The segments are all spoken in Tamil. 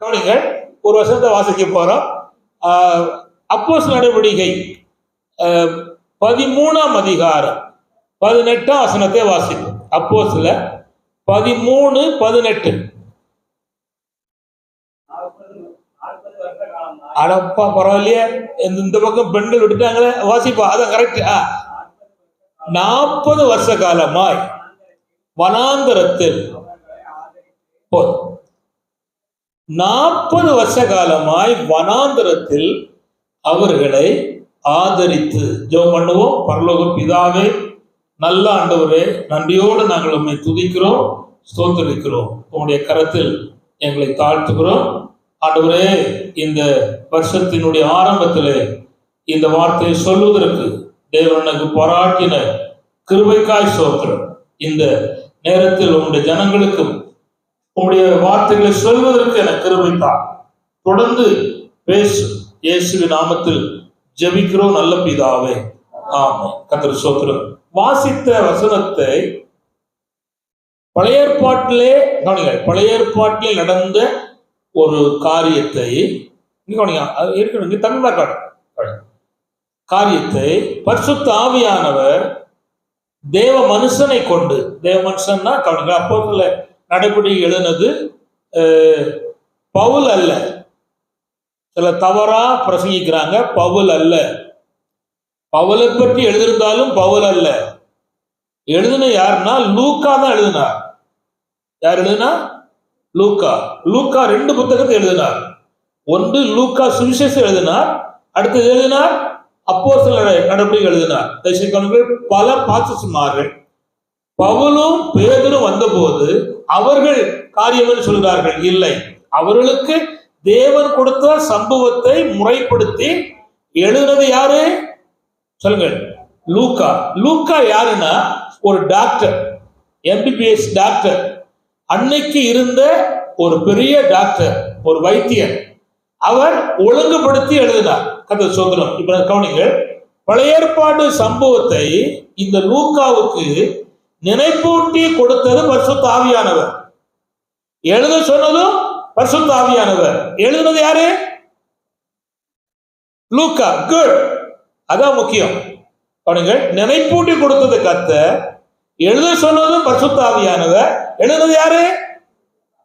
கவனிங்க ஒரு வருஷத்தை வாசிக்க போறோம். அப்போஸ் நடவடிக்கை பதிமூணாம் அதிகாரம் பதினெட்டாம் வசனத்தை வாசிக்கும் அப்போஸ்ல பதிமூணு பதினெட்டு. அடப்பா பரவாயில்லையே. இந்த இந்த பக்கம் பெண்கள் விட்டுட்டாங்களே. வாசிப்பா அதான் கரெக்ட் நாற்பது வருஷ காலமாய் வனாந்தரத்தில் போதும். நாற்பது வருஷ காலமாய் வனாந்தரத்தில் அவர்களை ஆதரித்து ஜெபம் பண்ணுவோம். பரலோக பிதாவே நல்ல ஆண்டவரே நன்றியோடு நாங்கள் உம்மை துதிக்கிறோம் ஸ்தோத்தரிக்கிறோம். உங்களுடைய கரத்தில் எங்களை தாழ்த்துகிறோம். ஆண்டவரே இந்த வருஷத்தினுடைய ஆரம்பத்திலே இந்த வார்த்தையை சொல்வதற்கு தேவனுக்கு பாராட்டின கிருபைக்காய் சோத்திரம் இந்த நேரத்தில் உங்களுடைய ஜனங்களுக்கும் உங்களுடைய வார்த்தைகளை சொல்வதற்கு என கிருபை தொடர்ந்து பேசு. இயேசுவின் நாமத்தில் ஜெபிக்கிறோம் நல்ல பிதாவே. ஆமா கத்திர சோத்திரம் வாசித்த வசனத்தை பழைய ஏற்பாட்டிலே கவனிங்க பழைய ஏற்பாட்டிலே நடந்த ஒரு காரியத்தை கவனிங்க அது இருக்கணும் இங்க காரியத்தை பரிசுத்த ஆவியானவர் தேவ மனுஷனை கொண்டு தேவ மனுஷன்னா கவனிங்க அப்போ நடைபடி எழுதினது பவுல் அல்ல. சில தவறா பிரசங்கிக்கிறாங்க பவுல் அல்ல. பவுலை பற்றி எழுதியிருந்தாலும் பவுல் அல்ல. எழுதின யாருன்னா லூக்கா தான் எழுதினார். யார் எழுதினா? லூக்கா. லூக்கா ரெண்டு புத்தகத்தை எழுதினார். ஒன்று லூக்கா சுவிசேஷம் எழுதினார் அடுத்தது எழுதினார் அப்போ சில நடவடிக்கை எழுதினார். தரிசிக்கவர்கள் பல மாறு பவுலும் பேதரும் வந்தபோது அவர்கள் காரியம் என்று சொல்கிறார்கள். இல்லை. அவர்களுக்கு தேவன் கொடுத்த சம்பவத்தை முறைப்படுத்தி எழுதுனது யாரு? சொல்லுங்கள். லூக்கா. லூக்கா யாருன்னா? ஒரு டாக்டர். MBBS doctor. அன்னைக்கு இருந்த ஒரு பெரிய டாக்டர் ஒரு வைத்தியர் அவர் ஒழுங்குபடுத்தி எழுதினார். கதை சுதந்திரம் இப்ப கவனிங்கள் பழைய ஏற்பாடு சம்பவத்தை இந்த லூக்காவுக்கு நினைப்பூட்டி கொடுத்தது பரிசுத்த ஆவியானவர் எழுத சொன்னதும் பரிசுத்த ஆவியானவர் எழுதுனது யாரு? லூக்கா. குட் அதான் முக்கியம். கவனிங்கள் நினைப்பூட்டி கொடுத்தது கத்த எழுத சொன்னதும் பரிசுத்த ஆவியானவர் எழுதுனது யாரு?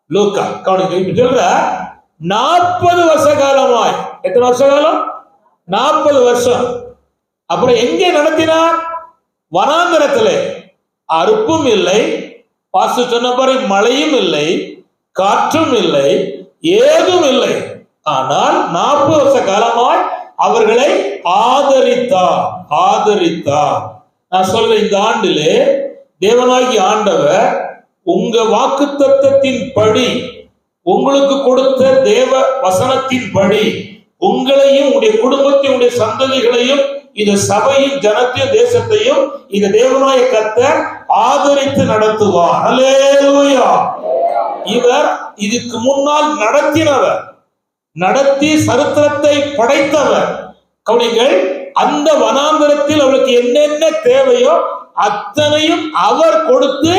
லூக்கா. கவனிங்க இப்ப சொல்ற நாற்பது வருஷ காலமாய். எத்தனை வருஷ காலம்? நாற்பது வருஷம். அப்புறம் எங்கே நடத்தினார்? வனாந்திரத்திலே. அறுப்பும் இல்லை. பாசு சொன்னபடி மழையும் இல்லை. காற்றும் இல்லை. ஏதும் இல்லை. ஆனால் நாற்பது வருஷ காலமாய் அவர்களை ஆதரித்தா ஆதரித்தா. நான் சொல்ற இந்த ஆண்டிலே தேவனாகி ஆண்டவர் உங்க வாக்கு தத்தத்தின் படி உங்களுக்கு கொடுத்த தேவ வசனத்தின் படி உங்களையும் உடைய குடும்பத்தையும் சந்ததிகளையும் இந்த சபையும் ஜனத்தையும் தேசத்தையும் இந்த தேவனாய கத்தர் ஆதரித்து நடத்துவார். அல்லேலூயா இவர் இதுக்கு முன்னால் நடத்தினவர். நடத்தி சரித்திரத்தை படைத்தவர். கவனிங்கள் அந்த வனாந்தரத்தில் அவளுக்கு என்னென்ன தேவையோ அத்தனையும் அவர் கொடுத்து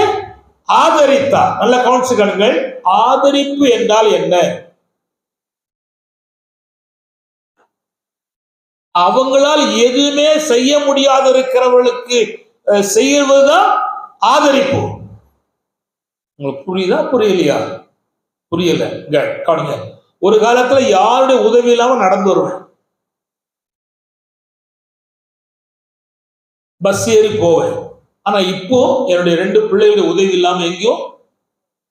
ஆதரித்தார். நல்ல கவனிச்சுக்கணுங்கள் ஆதரிப்பு என்றால் என்ன? அவங்களால் எதுவுமே செய்ய முடியாத இருக்கிறவர்களுக்கு செய்வதுதான் ஆதரிப்பு உங்களுக்கு புரியுதா? புரியலையா? புரியல. கவனிங்க. ஒரு காலத்துல யாருடைய உதவி இல்லாம நடந்து வருவேன். பஸ் ஏறி போவேன். ஆனா இப்போ என்னுடைய ரெண்டு பிள்ளைகளுடைய உதவி இல்லாம எங்கேயும்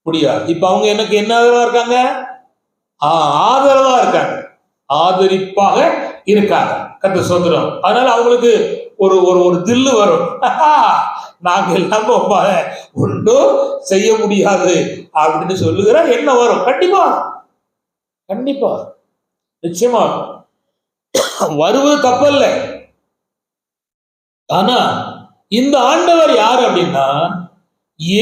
முடியாது. இப்ப அவங்க எனக்கு என்ன ஆதரவா இருக்காங்க? ஆதரவா இருக்காங்க. ஆதரிப்பாக இருக்காங்க. கத்த சுதந்திரம் அதனால அவங்களுக்கு ஒரு ஒரு ஒரு தில்லு வரும். நாங்க எல்லாம் ஒன்றும் செய்ய முடியாது அப்படின்னு சொல்லுகிற என்ன வரும். கண்டிப்பா. கண்டிப்பா. நிச்சயமா. வருவது தப்பல்ல. ஆனா இந்த ஆண்டவர் யார் அப்படின்னா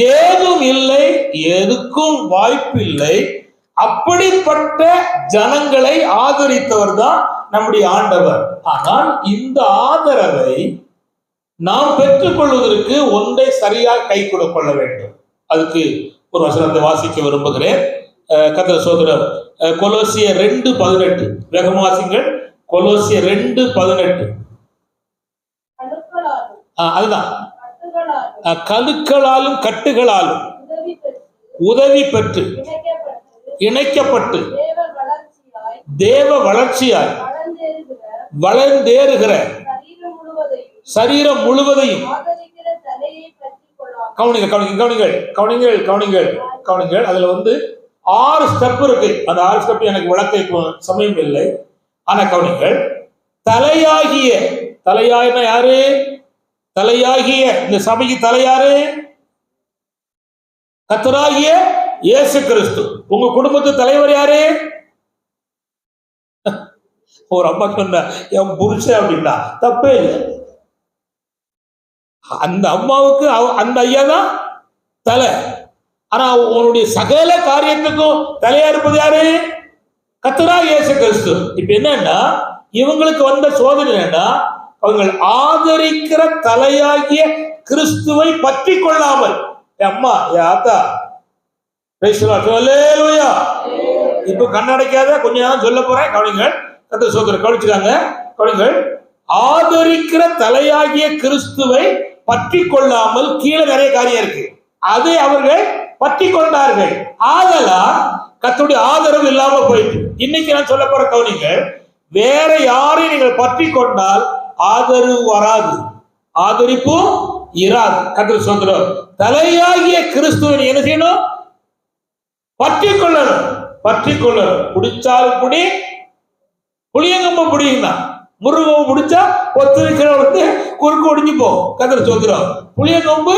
ஏதும் இல்லை எதுக்கும் வாய்ப்பு இல்லை அப்படிப்பட்ட ஜனங்களை ஆதரித்தவர் தான் நம்முடைய ஆண்டவர். ஆனால் இந்த ஆதரவை நாம் பெற்றுக்கொள்வதற்கு ஒன்றை சரியாக கை கொள்ள வேண்டும். அதுக்கு ஒரு வசனத்தை வாசிக்க விரும்புகிறேன். கத்திர சோதரம் கொலோசிய ரெண்டு பதினெட்டு. வேகமாசிங்கள் கொலோசிய ரெண்டு பதினெட்டு. அதுதான். கணுக்களாலும் கட்டுகளாலும் உதவி பெற்று இணைக்கப்பட்டு தேவ வளர்ச்சியாய் வளர்ந்தேறுகிற சரீரம் முழுவதையும். கவனிங்க கவனிங்க கவனிங்கள் கவனிங்கள் கவனிங்கள் கவனிங்கள். அதுல வந்து ஆறு ஸ்டெப் இருக்கு. அந்த ஆறு ஸ்டெப் எனக்கு விளக்க இப்போ சமயம் இல்லை. ஆனா கவனிங்கள். தலையாகிய தலையாயினா யாரு? தலையாகிய இந்த சபைக்கு தலையாரு கத்தராகிய இயேசு கிறிஸ்து. உங்க குடும்பத்து தலைவர் யாரு? ஒரு அம்மா சொன்ன என் புருஷன் அப்படின்னா தப்பே இல்லை. அந்த அம்மாவுக்கு அந்த ஐயா தான் தலை. ஆனா உன்னுடைய சகல காரியத்துக்கும் தலையா இருப்பது யாரு? கத்தரா இயேசு கிறிஸ்து. இப்ப என்னன்னா இவங்களுக்கு வந்த சோதனை என்னன்னா அவங்கள் ஆதரிக்கிற தலையாகிய கிறிஸ்துவை பற்றி கொள்ளாமல். அம்மா என் ஆத்தா. இப்ப கண்ணடைக்காத கொஞ்ச நேரம் சொல்ல போறேன் கவனிங்கள் கத்த சோதரர் கவனிச்சுக்காங்க. கவனிங்கள் ஆதரிக்கிற தலையாகிய கிறிஸ்துவை பற்றி கொள்ளாமல் கீழே நிறைய காரியம் இருக்கு. அதை அவர்கள் பற்றி கொண்டார்கள் ஆதலா கத்துடைய ஆதரவு இல்லாம போயிட்டு. இன்னைக்கு நான் சொல்ல போற கவனிங்க வேற யாரையும் நீங்கள் பற்றி கொண்டால் ஆதரவு வராது. ஆதரிப்பும் இராது. கத்திர சுதந்திரம் தலையாகிய கிறிஸ்துவை என்ன செய்யணும்? பற்றி கொள்ளணும் பற்றி கொள்ளணும் பிடிச்சாலும் பிடி புளியங்கம்ப பிடிக்கும்னா முருகம்பு பிடிச்சா ஒத்துழைக்கிற வந்து குறுக்கு ஒடிஞ்சு போகும். கதிர சொல்கிறோம் புளியங்கம்பு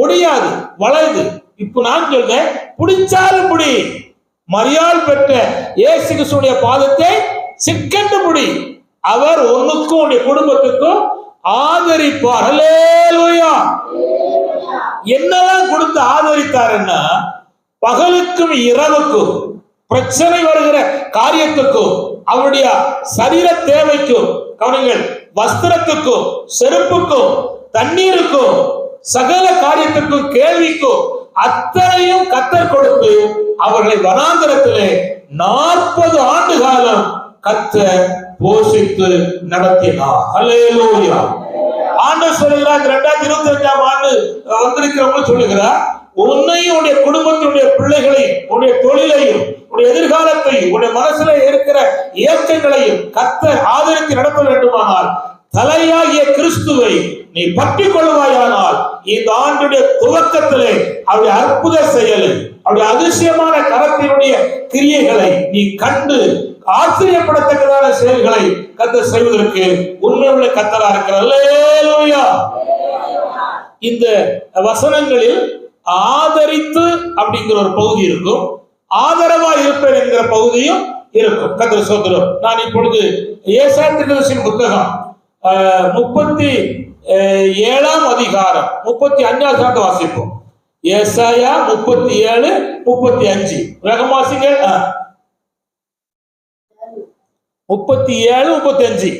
ஒடியாது வளையுது. இப்போ நான் சொல்றேன் பிடிச்சாலும் பிடி. மரியாள் பெற்ற இயேசு கிறிஸ்துடைய பாதத்தை சிக்கண்டு பிடி. அவர் உன்னுக்கும் உன்னுடைய குடும்பத்துக்கும் ஆதரிப்பார். என்னதான் கொடுத்து ஆதரித்தாருன்னா பகலுக்கும் இரவுக்கும் பிரச்சனை வருகிற காரியத்துக்கும் அவருடைய சரீர தேவைக்கும் கவனிங்கள் வஸ்திரத்துக்கும் செருப்புக்கும் தண்ணீருக்கும் சகல காரியத்துக்கும் கேள்விக்கும் அத்தனையும் கத்தர் கொடுத்து அவர்களை வனாந்திரத்திலே நாற்பது ஆண்டு காலம் கத்த போஷித்து நடத்தினார். ஹல்லேலூயா ஆண்டு சொல்லுகிறார் இரண்டாயிரத்தி இருபத்தி அஞ்சாம் ஆண்டு வந்திருக்கிறவங்க சொல்லுகிறார் உன்னையும் உன்னுடைய குடும்பத்தினுடைய பிள்ளைகளையும் உன்னுடைய தொழிலையும் உன்னுடைய எதிர்காலத்தையும் உன்னுடைய மனசுல இருக்கிற இயக்கங்களையும் கத்த ஆதரித்து நடத்த வேண்டுமானால் தலையாகிய கிறிஸ்துவை நீ பற்றி கொள்வாயானால் இந்த ஆண்டுடைய துவக்கத்திலே அவருடைய அற்புத செயலை அவருடைய அதிசயமான கரத்தினுடைய கிரியைகளை நீ கண்டு ஆச்சரியப்படத்தக்கதான செயல்களை கத்த செய்வதற்கு உண்மையுள்ள கத்தரா இருக்கிறார். இந்த வசனங்களில் ஆதரித்து அப்படிங்கிற ஒரு பகுதி இருக்கும். ஆதரவா இருப்பேன் என்கிற பகுதியும் இருக்கும். கதிர சோதரம் நான் இப்பொழுது ஏசாத்திரசின் புத்தகம் முப்பத்தி ஏழாம் அதிகாரம் முப்பத்தி அஞ்சாவது சாட்டு வாசிப்போம். ஏசாயா முப்பத்தி ஏழு முப்பத்தி அஞ்சு. வேகமாசிங்கள் முப்பத்தி ஏழு முப்பத்தி அஞ்சு.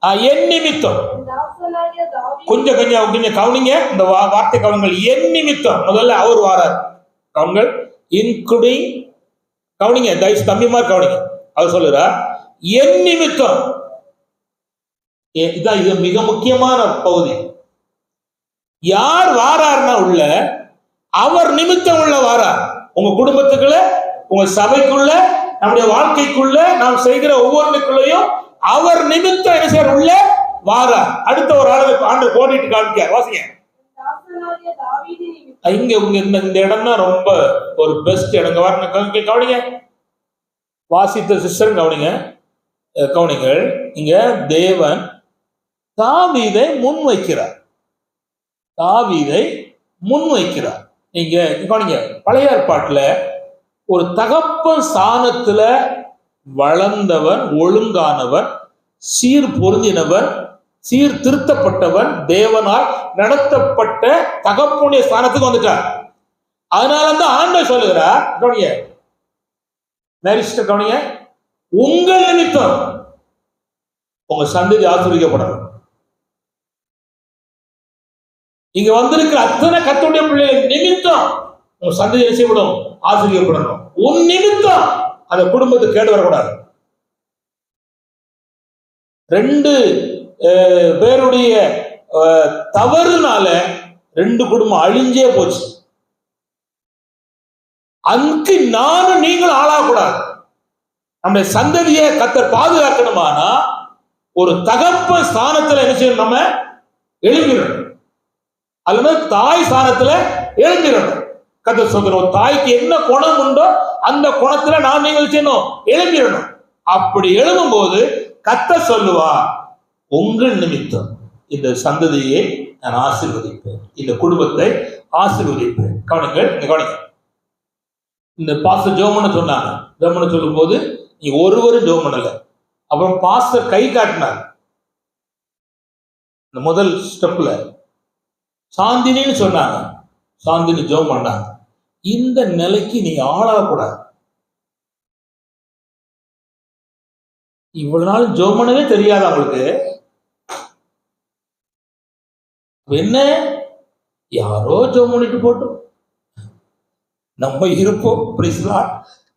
என் நிமித்தம் என் நிமித்தம். கொஞ்சம் கொஞ்சம் கொஞ்சம் கவனிங்க. இந்த வா- வார்த்தை கவனிங்கள். என் நிமித்தம். முதல்ல அவர் வாரார். கவனங்கள். இன்க்ளூடிங் கவனிங்க தயவு தம்பிமார் கவனிங்க. அவர் சொல்லுறார் என் நிமித்தம். ஏ- இதான் இது மிக முக்கியமான பகுதி. யார் வாரார்னா உள்ள அவர் நிமித்தம் உள்ள வாரார். உங்க குடும்பத்துக்குள்ள உங்க சபைக்குள்ள நம்முடைய வாழ்க்கைக்குள்ள நாம் செய்கிற ஒவ்வொன்றுக்குள்ளேயும் அவர் நிமித்தம் என்ன செய்யற உள்ள வாரார் அடுத்த ஒரு ஆளுக்கு ஆண்டு கோடிட்டு காமிக்க. வாசிங்க. இங்க உங்க இந்த இந்த இடம் தான் ரொம்ப ஒரு பெஸ்ட் இடங்க வரணும் கவனிங்க. வாசித்த சிஸ்டர் கவனிங்க. கவனிங்கள் இங்க தேவன் தாவீதை முன் வைக்கிறார் தாவீதை முன் வைக்கிறார் நீங்க கவனிங்க. பழைய ஏற்பாட்டுல ஒரு தகப்பன் ஸ்தானத்துல வளர்ந்தவன் ஒழுங்கானவன் சீர் பொருந்தினவன் சீர் திருத்தப்பட்டவன் தேவனால் நடத்தப்பட்ட தகப்புடைய ஸ்தானத்துக்கு வந்துட்டார். அதனால தான் ஆண்டவர் சொல்லுகிறார் கவனிய மேரிஸ்டர் கவனிய உங்கள் நிமித்தம் உங்க சந்ததி ஆசிரியப்படணும் இங்க வந்திருக்கிற அத்தனை கத்துடைய பிள்ளைகள் நிமித்தம் உங்க சந்ததி செய்யப்படும்? ஆசிரியப்படணும் உன் நிமித்தம் அந்த குடும்பத்துக்கு கேடு வரக்கூடாது. ரெண்டு அஹ், பேருடைய அஹ், தவறுனால ரெண்டு குடும்பம் அழிஞ்சே போச்சு. அங்கு நானும் நீங்களும் ஆளாகக்கூடாது. நம்முடைய சந்ததியை கத்தர் பாதுகாக்கணுமானா ஒரு தகப்ப ஸ்தானத்துல என்ன செய்யணும்? நம்ம எழுந்திரணும் அல்லது தாய் ஸ்தானத்துல எழுந்திரணும் கத்தர் சொல்கிறோம் தாய்க்கு என்ன குணம் உண்டோ அந்த குணத்துல நான் நீங்கள் செய்யணும் எழுந்திரணும் அப்படி எழும்பும்போது கத்த சொல்லுவா உங்கள் நிமித்தம் இந்த சந்ததியை நான் ஆசிர்வதிப்பேன். இந்த குடும்பத்தை ஆசீர்வதிப்பேன். கவனிங்கள் இங்க கவனிங்க. இந்த பாஸ்டர் ஜோமனை சொன்னாங்க. ஜோமனை சொல்லும்போது நீ ஒருவரும் ஜோமனல பண்ணல அப்புறம் பாஸ்டர் கை காட்டினார். இந்த முதல் ஸ்டெப்ல சாந்தினின்னு சொன்னாங்க. சாந்தினி ஜோம் பண்ணாங்க இந்த நிலைக்கு நீ ஆளாகக்கூடாது. இவ்வளவு நாள் ஜோமனவே தெரியாது அவங்களுக்கு. என்ன? யாரோ ஜோம் பண்ணிட்டு போட்டோம் நம்ம இருப்போம் பிரைஸ்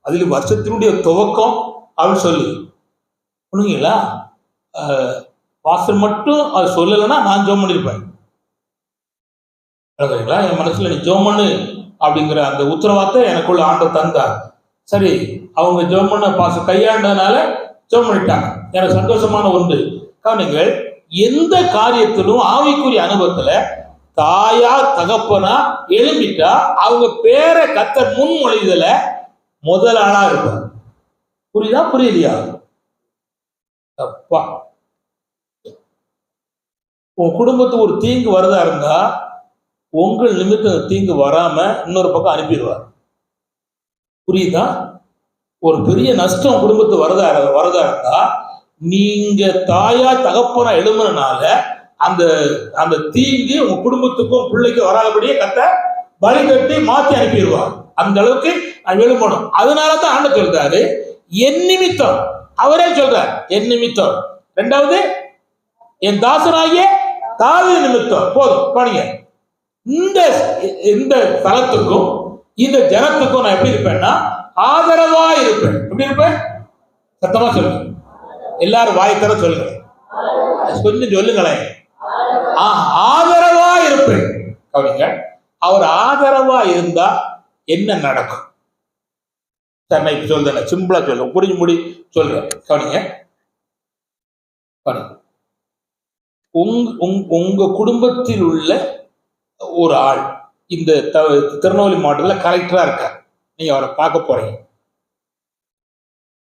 அதில் வருஷத்தினுடைய துவக்கம் அப்படின்னு சொல்லி. ஒண்ணுங்களா பாஸ்டர் மட்டும் அது சொல்லலைன்னா நான் ஜோம் பண்ணியிருப்பேன் என் மனசுல நீ ஜோம் பண்ணு அப்படிங்கிற அந்த உத்தரவாதத்தை எனக்குள்ள ஆண்டு தந்தார். சரி அவங்க ஜோமண்ண பாச கையாண்டதுனால ஜோம் பண்ணிட்டாங்க எனக்கு சந்தோஷமான ஒன்று. கவனிங்கள் எந்த காரியத்திலும் ஆவிக்குரிய அனுபவத்துல தாயா தகப்பனா எழும்பிட்டா அவங்க பேரை கத்த முன்மொழிதல முதல் ஆளா இருப்பாங்க புரியுதா புரியலையா? தப்பா. உன் குடும்பத்துக்கு ஒரு தீங்கு வருதா இருந்தா உங்கள் நிமித்தம் தீங்கு வராம இன்னொரு பக்கம் அனுப்பிடுவார். புரியுதா? ஒரு பெரிய நஷ்டம் குடும்பத்துக்கு வரதா வரதா இருந்தா நீங்க தாயா தகப்பனா எழும்புறனால அந்த அந்த தீங்கு உங்க குடும்பத்துக்கும் பிள்ளைக்கும் வராதபடியே கத்த பலி கட்டி மாத்தி அனுப்பிடுவார். அந்த அளவுக்கு நான் எழும்பணும். அதனால தான் ஆண்டு சொல்றாரு என் நிமித்தம். அவரே சொல்றார் என் நிமித்தம். ரெண்டாவது என் தாசனாகிய தாவி நிமித்தம். போதும் பாருங்க இந்த இந்த தலத்துக்கும் இந்த ஜனத்துக்கும் நான் எப்படி இருப்பேன்னா ஆதரவா இருப்பேன். எப்படி இருப்பேன்? சத்தமா சொல்லுங்க எல்லாரும் வாய் தர சொல்லுங்க. கொஞ்சம் சொல்லுங்களேன் ஆதரவா இருப்பேன். கவனிங்க. அவர் ஆதரவா இருந்தா என்ன நடக்கும்? சார் நான் இப்ப சொல்றேன் சிம்பிளா சொல்றேன் புரிஞ்சு முடி சொல்றேன் கவனிங்க. கவனிங்க. உங் உங்- உங்க குடும்பத்தில் உள்ள ஒரு ஆள். இந்த த- திருநெல்வேலி மாவட்டத்தில் கலெக்டராக இருக்கார். நீங்கள் அவரை பார்க்க போகிறீங்க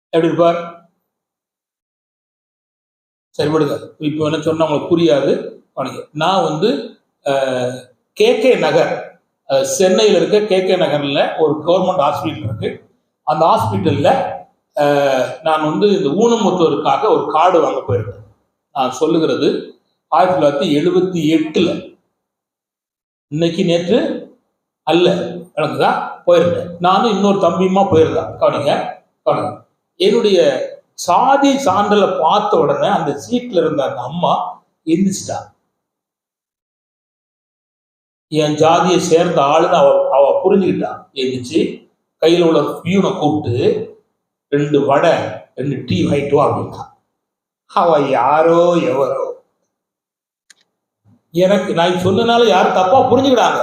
எப்படி இருப்பார்? சரிபடுங்க இப்போ என்ன சொன்னால் உங்களுக்கு புரியாது. கவனிங்க நான் வந்து கே கே நகர் சென்னையில் இருக்க கே கே நகரில் ஒரு கவர்மெண்ட் ஹாஸ்பிட்டல் இருக்கு. அந்த ஹாஸ்பிட்டலில் நான் வந்து இந்த ஊனமுத்தோருக்காக ஒரு கார்டு வாங்க போயிருக்கேன். நான் சொல்லுகிறது ஆயிரத்தி தொள்ளாயிரத்தி எழுபத்தி எட்டில் இன்னைக்கு நேற்று அல்ல. நடந்துதா போயிருந்தேன். நானும் இன்னொரு தம்பியுமா போயிருந்தேன். கவனிங்க கவனிங்க. என்னுடைய சாதி சான்றலை பார்த்த உடனே அந்த சீட்ல இருந்த அந்த அம்மா எந்திரிச்சிட்டா. என் ஜாதியை சேர்ந்த ஆளுன்னு அவ அவ புரிஞ்சுக்கிட்டா. எந்திரிச்சு கையில் உள்ள பியூனை கூப்பிட்டு ரெண்டு வடை ரெண்டு டீ வாங்கிட்டு வா அப்படின்னா அவ யாரோ எவரோ. எனக்கு நான் சொன்னனால யாரும் தப்பா புரிஞ்சுக்கிட்டாங்க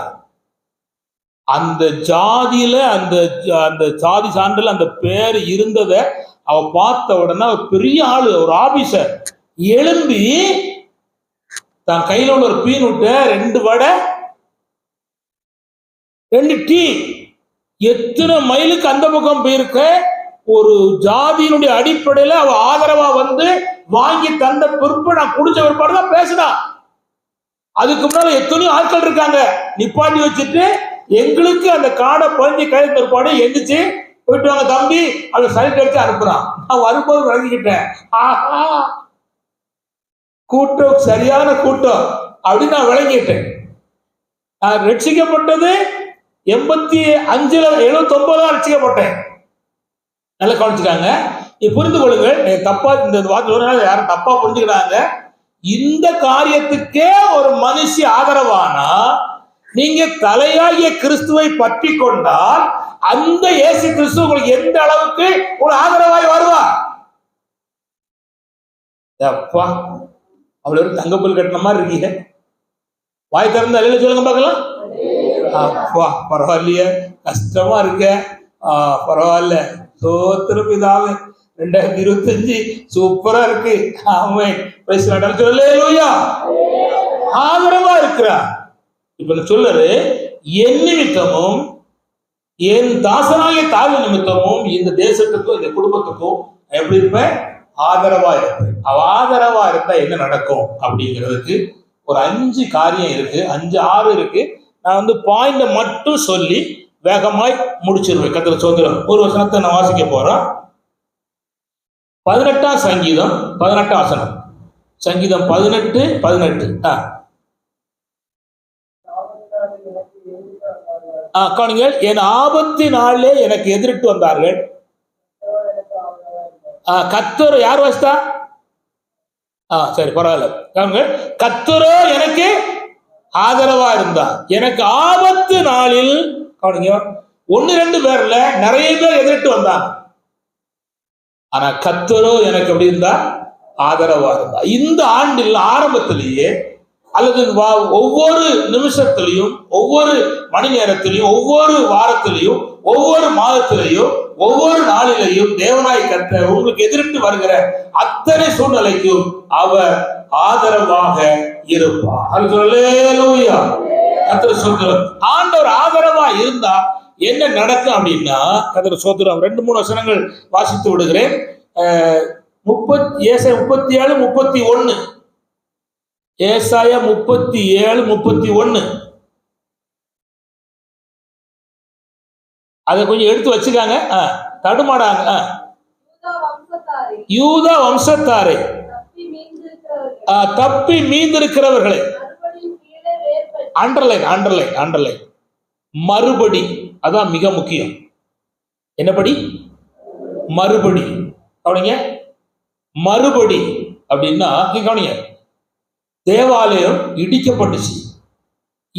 அந்த ஜாதியில அந்த அந்த சாதி சான்றில் அந்த பேர் இருந்ததை அவ பார்த்த உடனே அவ பெரிய ஆளு ஒரு ஆபீசர் எழும்பி தான் கையில உள்ள ஒரு பீனுட்ட ரெண்டு வடை ரெண்டு டீ எத்தனை மைலுக்கு அந்த பக்கம் போயிருக்க? ஒரு ஜாதியினுடைய அடிப்படையில அவ ஆதரவா வந்து வாங்கி தந்த பிற்பு நான் குடிச்ச பிற்பாடு தான் பேசினா. அதுக்கு முன்னால எத்தனையோ ஆட்கள் இருக்காங்க. நிப்பாட்டி வச்சுட்டு எங்களுக்கு அந்த காடை பழஞ்சி கையில் பிற்பாடு எந்திரிச்சு போயிட்டு வாங்க தம்பி அதை சைட் அடிச்சு அனுப்புறான். நான் வரும்போது விளங்கிக்கிட்டேன் ஆஹா! கூட்டம் சரியான கூட்டம். அப்படின்னு நான் விளங்கிட்டேன். நான் ரட்சிக்கப்பட்டது எண்பத்தி அஞ்சுல எழுபத்தி ஒன்பதுல ரட்சிக்கப்பட்டேன். நல்லா கவனிச்சுக்காங்க. நீ புரிந்து கொள்ளுங்கள். தப்பா இந்த வார்த்தை யாரும் தப்பா புரிஞ்சுக்கிறாங்க இந்த காரியத்துக்கே ஒரு மனுஷி ஆதரவானா? நீங்க தலையாகிய கிறிஸ்துவை பற்றி கொண்டால் அந்த இயேசு கிறிஸ்து உங்களுக்கு எந்த அளவுக்கு ஒரு ஆதரவாய் வருவா அப்பா அவ்வளவு ஒரு தங்கப்பல் கட்டின மாதிரி இருக்கீங்க. வாய் திறந்து அழில சொல்லுங்க பார்க்கலாம். அப்பா பரவாயில்லையே. கஷ்டமா இருக்க. ஆஹ் பரவாயில்ல. சோத்திரம் இதாவே ரெண்டாயிரத்தி இருபத்தஞ்சு சூப்பரா இருக்கு. ஆமே சொல்லலையா ஆதரவா இருக்கிறா. இப்ப நான் சொல்லுறது என் நிமித்தமும் என் தாசனாகிய தாழ்வு நிமித்தமும் இந்த தேசத்துக்கும் இந்த குடும்பத்துக்கும் எப்படி இருப்பேன்? ஆதரவா இருப்பேன். அவ ஆதரவா இருந்தா என்ன நடக்கும்? அப்படிங்கிறதுக்கு ஒரு அஞ்சு காரியம் இருக்கு. அஞ்சு ஆறு இருக்கு. நான் வந்து பாயிண்ட மட்டும் சொல்லி வேகமாய் முடிச்சிருவேன். கத்திர சுதந்திரம் ஒரு வசனத்தை நான் வாசிக்க போறோம் பதினெட்டாம் சங்கீதம் பதினெட்டாம் வசனம் சங்கீதம் பதினெட்டு பதினெட்டு. ஆ. ஆ, கவனிங்கள் என் ஆபத்து நாளிலே எனக்கு எதிரிட்டு வந்தார்கள். ஆ, கத்தர் யார் வஸ்தா ஆ சரி பரவாயில்ல. கவனிங்க கத்தரோ எனக்கு ஆதரவா இருந்தா எனக்கு ஆபத்து நாளில் கவனிங்க ஒன்னு ரெண்டு பேர்ல நிறைய பேர் எதிர்த்து வந்தாங்க. ஆனா கத்தரோ எனக்கு எப்படி இருந்தா? ஆதரவா இருந்தா. இந்த ஆண்டில் ஆரம்பத்திலேயே அல்லது வா- ஒவ்வொரு நிமிஷத்திலையும் ஒவ்வொரு மணி நேரத்திலையும் ஒவ்வொரு வாரத்திலையும் ஒவ்வொரு மாதத்திலையும் ஒவ்வொரு நாளிலையும் தேவனாய் கத்த உங்களுக்கு எதிர்த்து வருகிற அத்தனை சூழ்நிலைக்கும் அவர் ஆதரவாக இருப்பார். அல்லேலூயா கத்தர் சூழ்நிலை ஆண்டவர் ஆதரவா இருந்தா என்ன நடக்கும் அப்படின்னா கத்தர் சோத்திரம் ரெண்டு மூணு வசனங்கள் வாசித்து விடுகிறேன். அஹ், முப்பத்தி ஏசை முப்பத்தி ஏழு முப்பத்தி ஒன்னு ஏசாய முப்பத்தி ஏழு முப்பத்தி ஒன்னு அதை கொஞ்சம் எடுத்து வச்சுக்காங்க. தடுமாடாங்க. யூதா வம்சத்தாரே. தப்பி மீந்திருக்கிறவர்கள். அண்டர்லைன் அண்டர்லைன் அண்டர்லைன் மறுபடி. அதான் மிக முக்கியம். என்னபடி மறுபடி. கவனிங்க. மறுபடி அப்படின்னா கவனிங்க. தேவாலயம் இடிக்கப்பட்டுச்சு.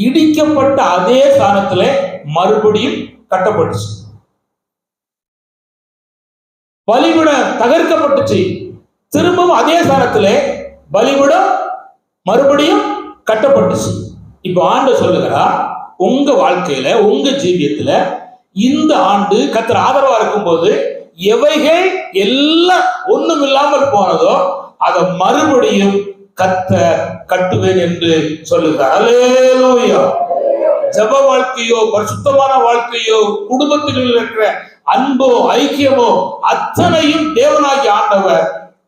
இடிக்கப்பட்ட அதே ஸ்தானத்துல மறுபடியும் கட்டப்பட்டுச்சு. பலிபீடம் தகர்க்கப்பட்டுச்சு. திரும்பவும் அதே ஸ்தானத்துல பலிபீடம் மறுபடியும் கட்டப்பட்டுச்சு. இப்போ ஆண்டு சொல்லுகிறா உங்க வாழ்க்கையில உங்க ஜீவியத்துல இந்த ஆண்டு கத்தர் ஆதரவா இருக்கும்போது எவைகள் எல்லாம் ஒண்ணும் இல்லாமல் போனதோ அதை மறுபடியும் கத்த கட்டுவேன் என்று சொல்லுகிறார். ஜப வாழ்க்கையோ பரிசுத்தமான வாழ்க்கையோ குடும்பத்தில் இருக்கிற அன்போ ஐக்கியமோ அத்தனையும் தேவனாகி ஆண்டவர்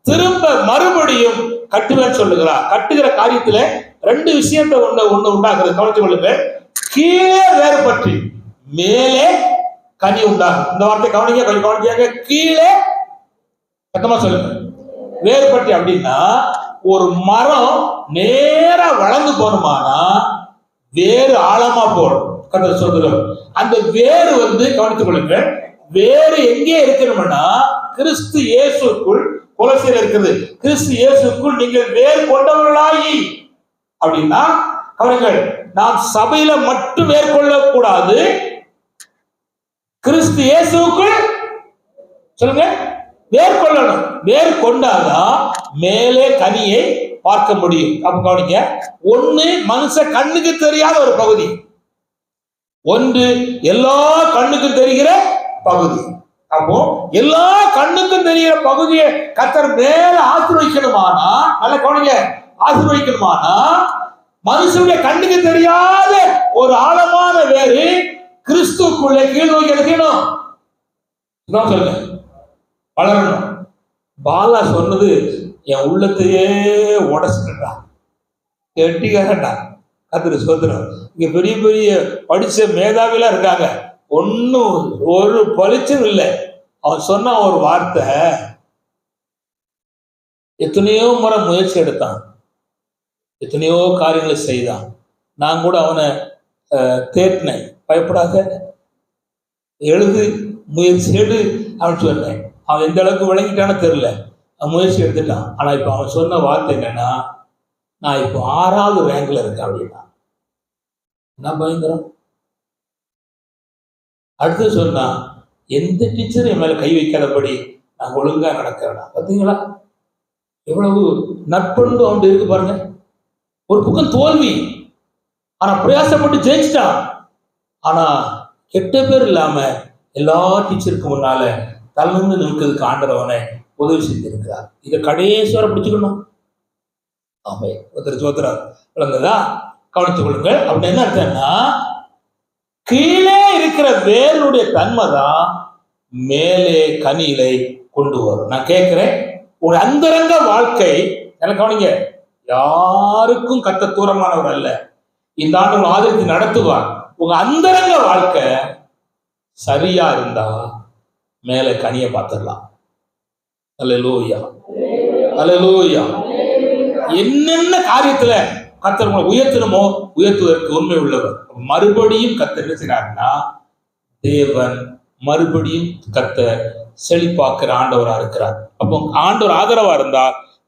திரும்ப மறுபடியும் கட்டுவேன் சொல்லுகிறார். கட்டுகிற காரியத்துல ரெண்டு விஷயத்த ஒண்ணு ஒண்ணு உண்டாகிறது கவனிச்சு கொள்ளுங்க கீழே வேறுபற்றி மேலே கனி உண்டாகும். இந்த வார்த்தை கவனிங்க கொஞ்சம் கவனிச்சாங்க கீழே சத்தமா சொல்லுங்க. வேறுபட்டு அப்படின்னா ஒரு மரம் நேரா வளர்ந்து போகணுமானா வேறு ஆழமா போடும் கதை சொல்கிறோம் அந்த வேறு வந்து கவனித்துக் கொள்ளுங்க வேறு எங்கே இருக்கணும்னா கிறிஸ்து இயேசுக்குள் குலசையில் இருக்கிறது. கிறிஸ்து இயேசுக்குள் நீங்கள் வேறு கொண்டவர்களாயி அப்படின்னா அவர்கள் நாம் சபையில மட்டும் மேற்கொள்ள கூடாது கிறிஸ்து இயேசுக்குள் சொல்லுங்க மேற்கொள்ளணும். மேற்கொண்டாதான் மேலே கனியை பார்க்க முடியும். அப்ப கவனிங்க ஒண்ணு மனுஷ கண்ணுக்கு தெரியாத ஒரு பகுதி. ஒன்று எல்லா கண்ணுக்கும் தெரிகிற பகுதி. அப்போ எல்லா கண்ணுக்கும் தெரிகிற பகுதியை கத்தர் மேல ஆசிர்வதிக்கணுமானா நல்ல கவனிங்க ஆசிர்வதிக்கணுமானா மனுஷனுடைய கண்ணுக்கு தெரியாத ஒரு ஆழமான வேறு கிறிஸ்துக்குள்ளே கீழ் நோக்கி எடுக்கணும் சொல்லுங்க. வளரணும். பாலா சொன்னது என் உள்ளத்தையே உடச்சுட்டா கெட்டிக்காரண்டா கத்திர சோதனம் இங்க பெரிய பெரிய படிச்ச மேதாவிலாம் இருக்காங்க. ஒன்றும் ஒரு பளிச்சும் இல்லை. அவன் சொன்ன ஒரு வார்த்தை எத்தனையோ முறை முயற்சி எடுத்தான். எத்தனையோ காரியங்களை செய்தான். நான் கூட அவனை தேட்டினேன் பயப்படாத எழுது முயற்சி எடு அவன் சொன்னேன். அவன் எந்த அளவுக்கு விளங்கிட்டான்னு தெரில அவன் முயற்சி எடுத்துட்டான். ஆனால் இப்போ அவன் சொன்ன வார்த்தை என்னன்னா நான் இப்போ ஆறாவது ரேங்கில் இருக்கேன் அப்படின்னா. என்ன பயங்கரம்? அடுத்து சொன்னா எந்த டீச்சரும் என் மேலே கை வைக்காதபடி நான் ஒழுங்காக நடக்கிறேன் பார்த்தீங்களா? எவ்வளவு நட்பண்பு அவன் இருக்கு பாருங்க. ஒரு பக்கம் தோல்வி. ஆனா பிரயாசப்பட்டு ஜெயிச்சிட்டான் ஆனா கெட்ட பேர் இல்லாம எல்லா டீச்சருக்கு முன்னால தலைநின்று நிற்கிறதுக்கு ஆண்டவனை உதவி செஞ்சிருக்கிறார். இதை கடைசிவரை பிடிச்சுக்கணும். ஆமே ஒருத்தர் சோத்திரம் விளங்குதா கவனித்துக் கொள்ளுங்கள். அப்படின்னு என்ன அர்த்தம்னா கீழே இருக்கிற வேலுடைய தன்மை தான் மேலே கனியிலை கொண்டு வரும். நான் கேட்கிறேன் ஒரு அந்தரங்க வாழ்க்கை எனக்கு கவனிங்க. யாருக்கும் கத்த தூரமானவர் அல்ல. இந்த ஆண்டு உங்களை ஆதரித்து நடத்துவார். உங்க அந்தரங்க வாழ்க்கை சரியா இருந்தா மேல கனிய பார்த்துடலாம். அலலூயா அலலூயா என்னென்ன காரியத்துல கத்தர் உங்களை உயர்த்தணுமோ உயர்த்துவதற்கு உண்மை உள்ளவர். மறுபடியும் கத்தர் என்ன தேவன் மறுபடியும் கத்த செழிப்பாக்குற ஆண்டவரா இருக்கிறார். அப்போ ஆண்டவர் ஆதரவா இருந்தா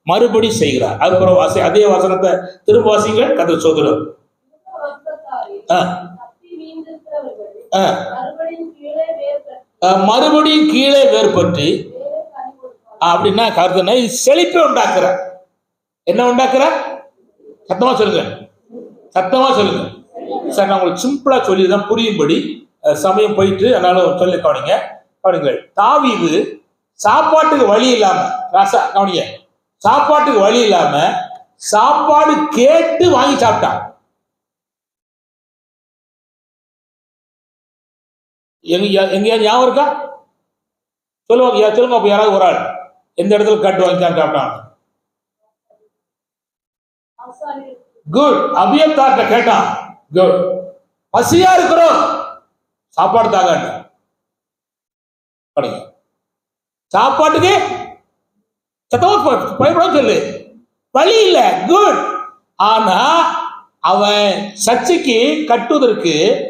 மறுபடி செய்கிறார். அதுக்கப்புறம் வாசி அதே வசனத்தை திரும்ப வாசிங்கள் கதை சோதரர் ஆ. ஆ. மறுபடியும் கீழே வேறுபட்டு அப்படின்னா கருத்துனா இது செழிப்பை உண்டாக்குற என்ன உண்டாக்குற சத்தமா சொல்லுங்க. சத்தமா சொல்லுங்க. சார் நான் உங்களுக்கு சிம்பிளா சொல்லி தான் புரியும்படி சமயம் போயிட்டு அதனால சொல்லி கவனிங்க. கவனிங்கள் இது சாப்பாட்டுக்கு வழி இல்லாம ராசா கவனிங்க. சாப்பாட்டுக்கு வழி இல்லாம சாப்பாடு கேட்டு வாங்கி சாப்பிட்டான் எங்க எங்கேயா ஞாபகம் இருக்கா? சொல்லுவாங்க சொல்லுங்க அப்ப யாராவது ஒரு ஆள் எந்த இடத்துல கட்டு வாங்கி சாப்பிட்டான் குட் அபியத்தார்ட்ட கேட்டான். குட் பசியா இருக்கிறோம். சாப்பாடு தாங்க சாப்பாட்டுக்கு சத்தமா ப- சொல்லு. வழி இல்ல. குட் ஆனா அவன் சர்ச்சைக்கு கட்டுவதற்கு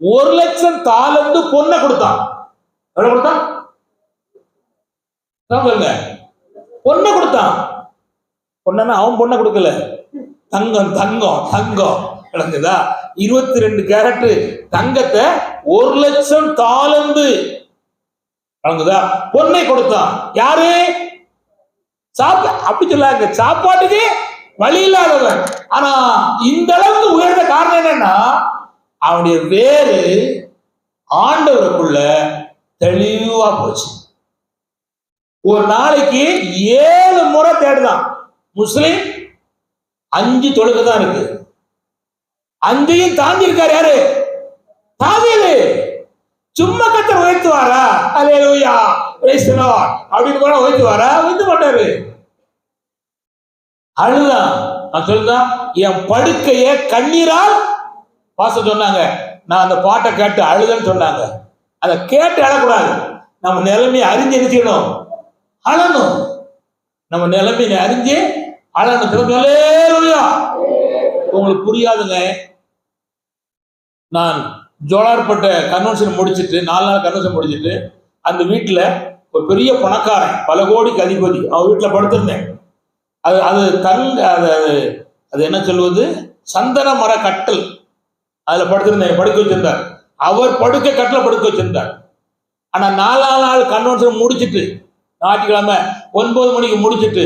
ஒரு லட்சம் தாளந்து பொண்ணை கொடுத்தான். எவ்வளவு கொடுத்தான்? சொல்லுங்க. பொண்ணை கொடுத்தான். பொண்ணா அவன் பொண்ணை கொடுக்கல. தங்கம் தங்கம் தங்கம். விளங்குதா? இருபத்தி ரெண்டு கேரட்டு. தங்கத்தை ஒரு லட்சம் தாளந்து விளங்குதா? பொண்ணை கொடுத்தான். யாரு? சாப்பா அப்படி சொல்லாங்க சாப்பாட்டுக்கு வழி இல்லாதவன். ஆனா இந்த அளவுக்கு உயர்ந்த காரணம் என்னன்னா அவனுடைய வேறு ஆண்டவருக்குள்ள தெளிவா போச்சு. ஒரு நாளைக்கு ஏழு முறை தேடுதான். முஸ்லிம் அஞ்சு தொழுகை தான் இருக்கு. அஞ்சையும் தாண்டி இருக்காரு யாரு? தாவியது சும்மா கத்தர் உயர்த்துவாரா? அலே லூயா தி அப்படின்னு கூட உயர்த்துவாரா? உயர்த்த மாட்டாரு. அழுதான். நான் சொல்லுதான் என் படுக்கைய கண்ணீரால் பாச சொன்னாங்க. நான் அந்த பாட்டை கேட்டு அழுதுன்னு சொன்னாங்க. அதை கேட்டு அழக்கூடாது. நம்ம நிலைமையை அறிஞ்சு என்ன அழணும். நம்ம நிலைமையை அறிஞ்சு அழணும். உங்களுக்கு புரியாதுங்க. நான் ஜோலார்பட்ட கன்வென்ஷன் முடிச்சிட்டு நாலு நாள் கன்வென்ஷன் முடிச்சிட்டு அந்த வீட்டில் ஒரு பெரிய பணக்காரன் பல கோடிக்கு அதிபதி அவன் வீட்டில் படுத்திருந்தேன். அது அது கல் அது அது அது என்ன சொல்வது? சந்தன மர கட்டல் அதில் படுத்திருந்தேன் படுக்க வச்சிருந்தார். அவர் படுக்க கட்டில் படுக்க வச்சிருந்தார். ஆனால் நாலா நாள் கன்வென்ஷன் முடிச்சிட்டு ஞாயிற்றுக்கிழமை ஒன்பது மணிக்கு முடிச்சிட்டு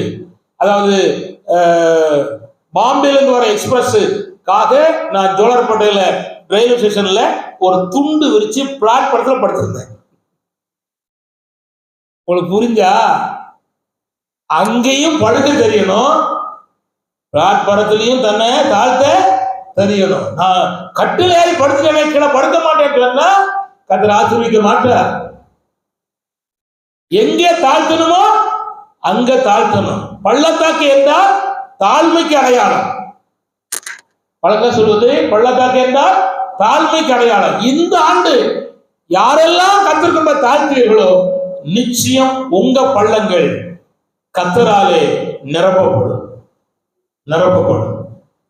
அதாவது பாம்பேலேருந்து வர காக நான் ஜோலார்பேட்டையில் ரயில்வே ஸ்டேஷன்ல ஒரு துண்டு விரிச்சு பிளாட்பாரத்தில் படுத்திருந்தேன். உங்களுக்கு புரிஞ்சா? அங்கேயும் படுக்க தெரியணும். பிளாட்பாரத்திலையும் தன்னை தாழ்த்த தெரியணும். நான் கட்டில் ஏறி படுத்துட்டேனே கீழே படுக்க மாட்டேன் கத்திர ஆசிர்விக்க மாட்டார் எங்கே தாழ்த்தணுமோ அங்க தாழ்த்தணும். பள்ளத்தாக்கு என்றால் தாழ்மைக்கு அடையாளம். பழக்கம் சொல்வது பள்ளத்தாக்கு என்றால் தாழ்மைக்கு அடையாளம் இந்த ஆண்டு யாரெல்லாம் கத்திருக்கின்ற தாழ்த்தீர்களோ நிச்சயம் உங்க பள்ளங்கள் கத்தராலே நிரப்பப்படும். நிரப்பப்படும்.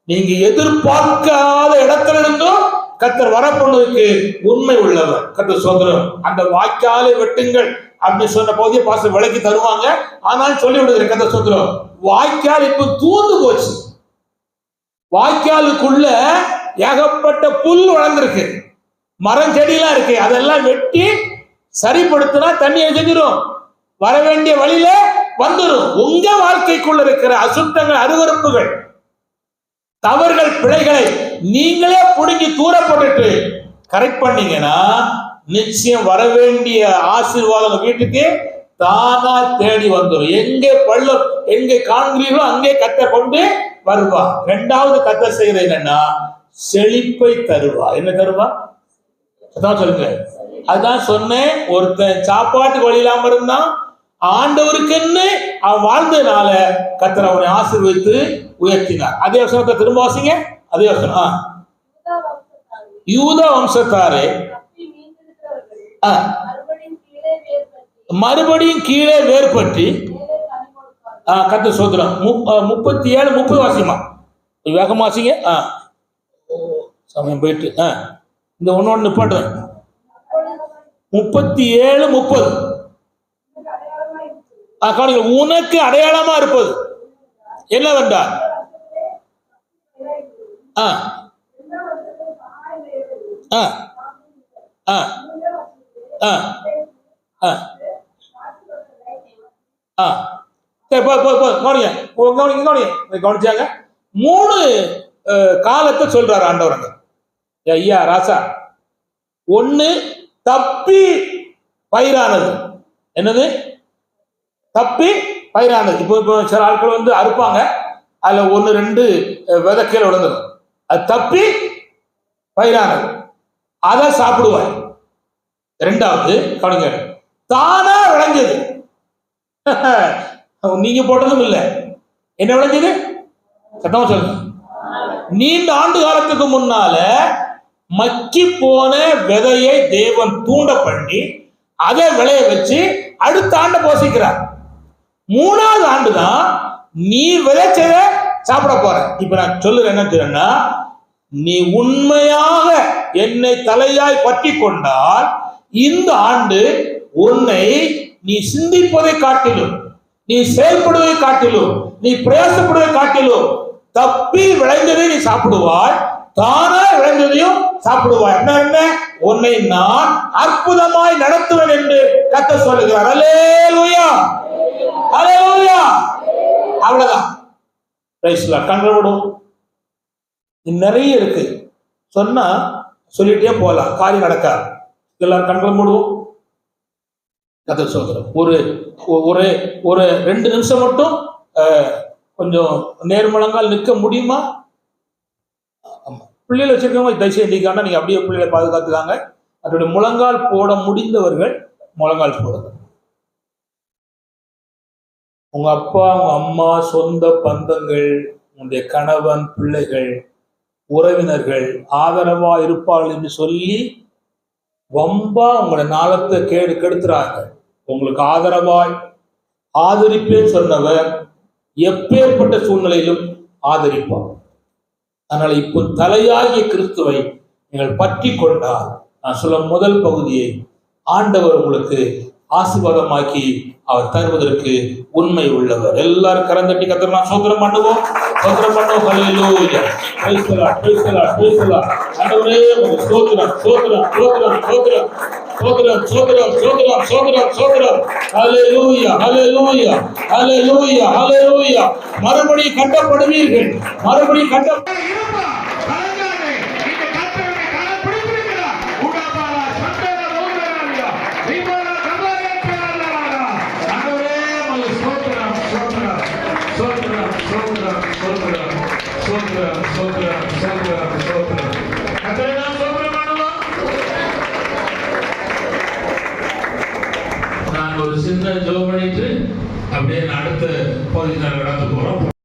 நீங்க எதிர்பார்க்காத இடத்துல இருந்தும் கத்தர் வரப்பொழுதுக்கு உண்மை உள்ளவர். கத்தர் சுதந்திரம் அந்த வாய்க்காலை வெட்டுங்கள். அப்படின்னு சொன்ன போதே பாச விலைக்கு தருவாங்க. ஆனால் சொல்லி விடுது கத்தர் சோதரம் வாய்க்கால் இப்ப தூந்து போச்சு. வாய்க்காலுக்குள்ள ஏகப்பட்ட புல் வளர்ந்துருக்கு. மரம் செடியெல்லாம் இருக்கு. அதெல்லாம் வெட்டி சரிப்படுத்தினா தண்ணி செஞ்சிடும் வர வேண்டிய வழியில வந்துடும் உங்க வாழ்க்கைக்குள்ள இருக்கிற அசுத்தங்கள் அருவருப்புகள் தவறுகள் பிழைகளை நீங்களே புடுங்கி தூர போட்டுட்டு கரெக்ட் பண்ணீங்கன்னா நிச்சயம் வர வேண்டிய ஆசீர்வாதம் வீட்டுக்கு தானா தேடி வந்துடும் எங்கே பள்ளம் எங்கே காண்கிறீர்களோ அங்கே கத்த கொண்டு வருவா. ரெண்டாவது கத்த செய்யறது என்னன்னா செழிப்பை தருவா. என்ன தருவா? அதான் சொல்லுங்க. அதான் சொன்னேன். ஒருத்தன் சாப்பாட்டுக்கு வழி இல்லாம இருந்தான். ஆண்டவருக்குன்னு அவன் வாழ்ந்ததுனால கத்தர் அவனை ஆசீர்வதித்து உயர்த்தினார். அதே வசனத்தை திரும்ப வாசிங்க. அதே வசனம். ஆ. யூதா வம்சத்தாரே மறுபடியும் கீழே வேறுபட்டு கத்த சோதரம் முப்பத்தி ஏழு முப்பது வாசிமா வேகமாக வாசிங்க. ஆ. சமயம் போயிட்டு ஆ. இந்த ஒன்று ஒன்று நிப்பாட்டுறேன் முப்பத்தி ஏழு முப்பது. ஆ கவனிங்க உனக்கு அடையாளமா இருப்பது. என்னவென்றால் ஆ. ஆ. ஆ. ஆ. ஆ. ஆ. சரி போ போ போ கவனிங்க. கவனிங்க. கவனிங்க கவனிச்சாங்க. மூணு காலத்தை சொல்றாரு ஆண்டவரங்க ஐயா ராசா. ஒன்று தப்பி பயிரானது. என்னது? தப்பி பயிரானது. இப்போ இப்போ சில ஆட்கள் வந்து அறுப்பாங்க. அதுல ஒன்று ரெண்டு அஹ், விதை கீழே விழுந்துடும் அது தப்பி பயிரானது. அதை சாப்பிடுவாய் ரெண்டாவது கவனிங்க. தானா விளைஞ்சது நீங்க போட்டதும் இல்லை. என்ன விளைஞ்சது சத்தமா சொல்லுங்க. நீண்ட ஆண்டு காலத்துக்கு முன்னால மக்கி போன விதையை தேவன் தூண்ட பண்ணி அதை விளைய வச்சு அடுத்த ஆண்டை போசிக்கிறார். மூணாவது ஆண்டு தான் நீ விளைச்சத சாப்பிட போற. இப்ப நான் சொல்லுறேன் என்ன தெரியும்னா நீ உண்மையாக என்னை தலையாய் பற்றி கொண்டால் இந்த ஆண்டு உன்னை நீ சிந்திப்பதை காட்டிலும் நீ செயல்படுவதை காட்டிலும் நீ பிரயாசப்படுவதை காட்டிலும் தப்பி விளைந்ததை நீ சாப்பிடுவாய் தானா விளைந்ததையும் சாப்பிடுவாய். என்ன என்ன? உன்னை நான் அற்புதமாய் நடத்துவேன் என்று கத்த சொல்லுகிறார். அலேலுயா அலேலுயா அவ்வளவுதான். பிரைஸ்ல கண்களோடும் இது நிறைய இருக்கு. சொன்னா சொல்லிட்டே போகலாம். காரியம் நடக்காது. எல்லாரும் கண்களை மூடுவோம். கதை சொல்கிறோம் ஒரு ஒ- ஒரு ஒரு ரெண்டு நிமிஷம் மட்டும் அஹ், கொஞ்சம் நேர்மலங்கால் நிற்க முடியுமா? ஆமா. பிள்ளைகளை வச்சிருக்கவங்க தயவுசெய்து எண்ணிக்காண்டா நீங்க அப்படியே பிள்ளைகளை பாதுகாத்துக்காங்க. அதோடைய முழங்கால் போட முடிந்தவர்கள் முழங்கால் போடுங்க. உங்க அப்பா உங்கள் அம்மா சொந்த பந்தங்கள் உங்களுடைய கணவன் பிள்ளைகள் உறவினர்கள் ஆதரவா இருப்பார்கள் என்று சொல்லி வம்பா உங்களோட நாளத்தை கேடு கெடுத்துறாங்க. உங்களுக்கு ஆதரவாய் ஆதரிப்பேன் சொன்னவர் எப்பேற்பட்ட சூழ்நிலையிலும் ஆதரிப்பார். அதனால இப்போ தலையாகிய கிறிஸ்துவை நீங்கள் பற்றி கொண்டால் நான் சொல்ல முதல் பகுதியை ஆண்டவர் உங்களுக்கு ஆசீர்வாதமாக்கி அவர் தருவதற்கு உண்மை உள்ளவர். எல்லாரும் கரந்தட்டி கத்திர நான் சோதனம் பண்ணுவோம். சோதனம் பண்ணுவோம். ஹalleluya praise the lord. Praise ஆண்டவரே உங்க சோதனம் சோதனம் சோதனம் சோத்திரம் சோத்திரம் சோத்திரம் சோத்திரம் சோத்திரம் ஹalleluya ஹalleluya ஹalleluya ஹalleluya மறுபடியும் கட்டப்படுவீர்கள். மறுபடியும் கட்ட நிமிஷம் பண்ணிட்டு அப்படியே அடுத்த பகுதி நாங்கள் நடந்து போகிறோம்